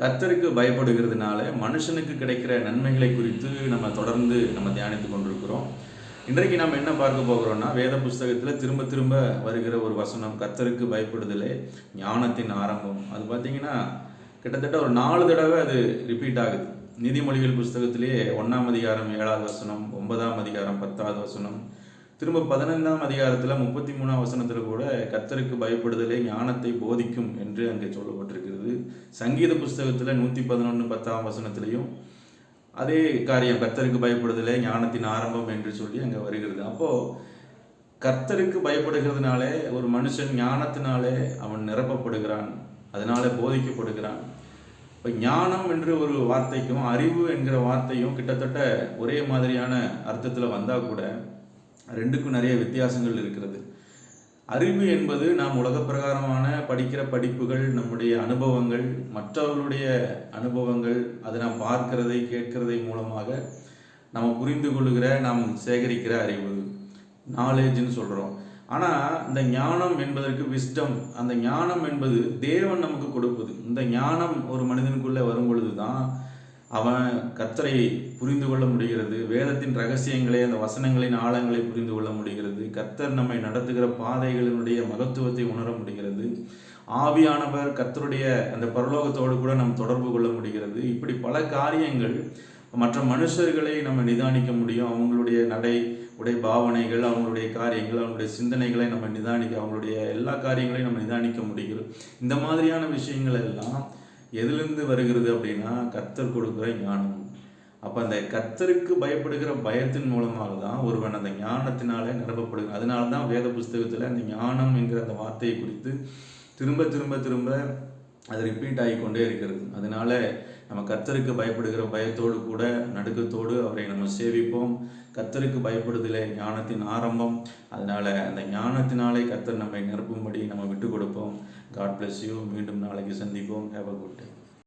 கர்த்தருக்கு பயப்படுகிறதுனால மனுஷனுக்கு கிடைக்கிற நன்மைகளை குறித்து நம்ம தொடர்ந்து நம்ம தியானித்து கொண்டிருக்கிறோம். இன்றைக்கு நம்ம என்ன பார்க்க போகிறோம்னா வேத புஸ்தகத்தில் திரும்ப திரும்ப வருகிற ஒரு வசனம் கத்தருக்கு பயப்படுதலே ஞானத்தின் ஆரம்பம். அது பார்த்தீங்கன்னா கிட்டத்தட்ட ஒரு நாலு தடவை அது ரிப்பீட் ஆகுது. நீதிமொழிகள் புஸ்தகத்திலேயே ஒன்றாம் அதிகாரம் ஏழாவது வசனம் ஒன்பதாம் அதிகாரம் பத்தாவது வசனம் திரும்ப பதினைந்தாம் அதிகாரத்தில் முப்பத்தி மூணாம் வசனத்தில் கூட கர்த்தருக்கு பயப்படுதலே ஞானத்தை போதிக்கும் என்று அங்கே சொல்லப்பட்டிருக்கிறது. சங்கீத புஸ்தகத்தில் நூற்றி பதினொன்று பத்தாம் வசனத்திலையும் அதே காரியம் கர்த்தருக்கு பயப்படுதலே ஞானத்தின் ஆரம்பம் என்று சொல்லி அங்கே வருகிறது. அப்போது கர்த்தருக்கு பயப்படுகிறதுனாலே ஒரு மனுஷன் ஞானத்தினாலே அவன் நிரப்பப்படுகிறான் அதனால போதிக்கப்படுகிறான். இப்போ ஞானம் என்று ஒரு வார்த்தைக்கும் அறிவு என்கிற வார்த்தையும் கிட்டத்தட்ட ஒரே மாதிரியான அர்த்தத்தில் வந்தால் கூட ரெண்டுக்கும் நிறைய வித்தியாசங்கள் இருக்கிறது. அறிவு என்பது நாம் உலக பிரகாரமான படிக்கிற படிப்புகள் நம்முடைய அனுபவங்கள் மற்றவர்களுடைய அனுபவங்கள் அதை நாம் பார்க்கிறதை கேட்கிறதை மூலமாக நம்ம புரிந்து கொள்கிற நாம் சேகரிக்கிற அறிவு. நாலேஜ்னு சொல்கிறோம் ஆனால் இந்த ஞானம் என்பதற்கு விஸ்டம் அந்த ஞானம் என்பது தேவன் நமக்கு கொடுப்பது. இந்த ஞானம் ஒரு மனிதனுக்குள்ளே வரும் பொழுது தான் அவன் கத்தரை புரிந்து கொள்ள முடிகிறது. வேதத்தின் ரகசியங்களை அந்த வசனங்களின் ஆழங்களை புரிந்து கொள்ள முடிகிறது. கர்த்தர் நம்மை நடத்துகிற பாதைகளினுடைய மகத்துவத்தை உணர முடிகிறது. ஆவியானவர் கத்தருடைய அந்த பரலோகத்தோடு கூட நம் தொடர்பு கொள்ள முடிகிறது. இப்படி பல காரியங்கள் மற்ற மனுஷர்களை நம்ம நிதானிக்க முடியும். அவங்களுடைய நடை உடைய பாவனைகள் அவங்களுடைய காரியங்கள் அவங்களுடைய சிந்தனைகளை நம்ம நிதானிக்க அவங்களுடைய எல்லா காரியங்களையும் நம்ம நிதானிக்க முடிகிறது. இந்த மாதிரியான விஷயங்கள் எல்லாம் எதுலேருந்து வருகிறது அப்படின்னா கத்தர் கொடுக்குற ஞானம். அப்போ அந்த கத்தருக்கு பயப்படுகிற பயத்தின் மூலமாக தான் ஒருவன் அந்த ஞானத்தினாலே நிரப்பப்படுகிறான். அதனால தான் வேத புஸ்தகத்தில் அந்த ஞானம் என்கிற அந்த வார்த்தையை குறித்து திரும்ப திரும்ப திரும்ப அது ரிப்பீட் ஆகி கொண்டே இருக்கிறது. அதனால நம்ம கத்தருக்கு பயப்படுகிற பயத்தோடு கூட நடுக்கத்தோடு அவரை நம்ம சேவிப்போம். கத்தருக்கு பயப்படுதலே ஞானத்தின் ஆரம்பம். அதனால அந்த ஞானத்தினாலே கத்தர் நம்மை நிரப்பும்படி நம்ம விட்டு கொடுப்போம். காட் bless யூ மீண்டும் நாளைக்கு சந்திப்போம் ஹேவ் அ குட் டே